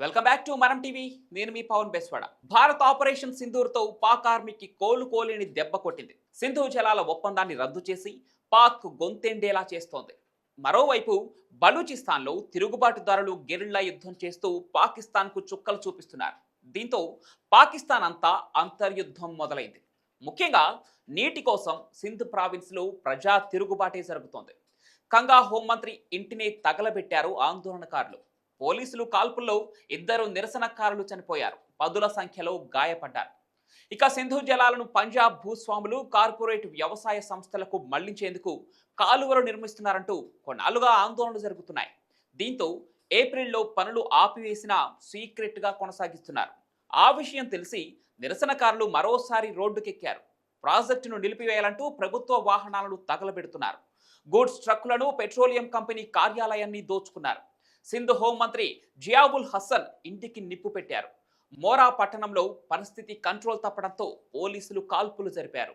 Welcome back to Manam TV నేను మీ Pavan Beswada. Bharat operation సింధూర్తో పాక్ ఆర్మీకి కోలుకోలేని దెబ్బ కొట్టింది. సింధు జలాల ఒప్పందాన్ని రద్దు చేసి పాక్ గొంతెండేలా చేస్తోంది. మరోవైపు బలూచిస్తాన్లో తిరుగుబాటుదారులు గెరిల్లా యుద్ధం చేస్తూ పాకిస్తాన్కు చుక్కలు చూపిస్తున్నారు. దీంతో పాకిస్తాన్ అంతా అంతర్యుద్ధం మొదలైంది. ముఖ్యంగా నీటి కోసం సింధు ప్రావిన్స్లో ప్రజా తిరుగుబాటే జరుగుతోంది. కంగా హోంమంత్రి ఇంటిని తగలబెట్టారు ఆందోళనకారులు. పోలీసులు కాల్పుల్లో ఇద్దరు నిరసనకారులు చనిపోయారు. పదుల సంఖ్యలో గాయపడ్డారు. ఇక సింధు జలాలను పంజాబ్ భూస్వాములు కార్పొరేట్ వ్యవసాయ సంస్థలకు మళ్ళించేందుకు కాలువలు నిర్మిస్తున్నారంటూ కొన్నాళ్ళుగా ఆందోళనలు జరుగుతున్నాయి. దీంతో ఏప్రిల్లో పనులు ఆపివేసిన సీక్రెట్గా కొనసాగిస్తున్నారు. ఆ విషయం తెలిసి నిరసనకారులు మరోసారి రోడ్డుకెక్కారు. ప్రాజెక్టును నిలిపివేయాలంటూ ప్రభుత్వ వాహనాలను తగలబెడుతున్నారు. గూడ్స్ ట్రక్కులను పెట్రోలియం కంపెనీ కార్యాలయాన్ని దోచుకున్నారు. సింధు హోంమంత్రి జియాబుల్ హసన్ ఇంటికి నిప్పు పెట్టారు. మోరా పట్టణంలో పరిస్థితి కంట్రోల్ తప్పడంతో పోలీసులు కాల్పులు జరిపారు.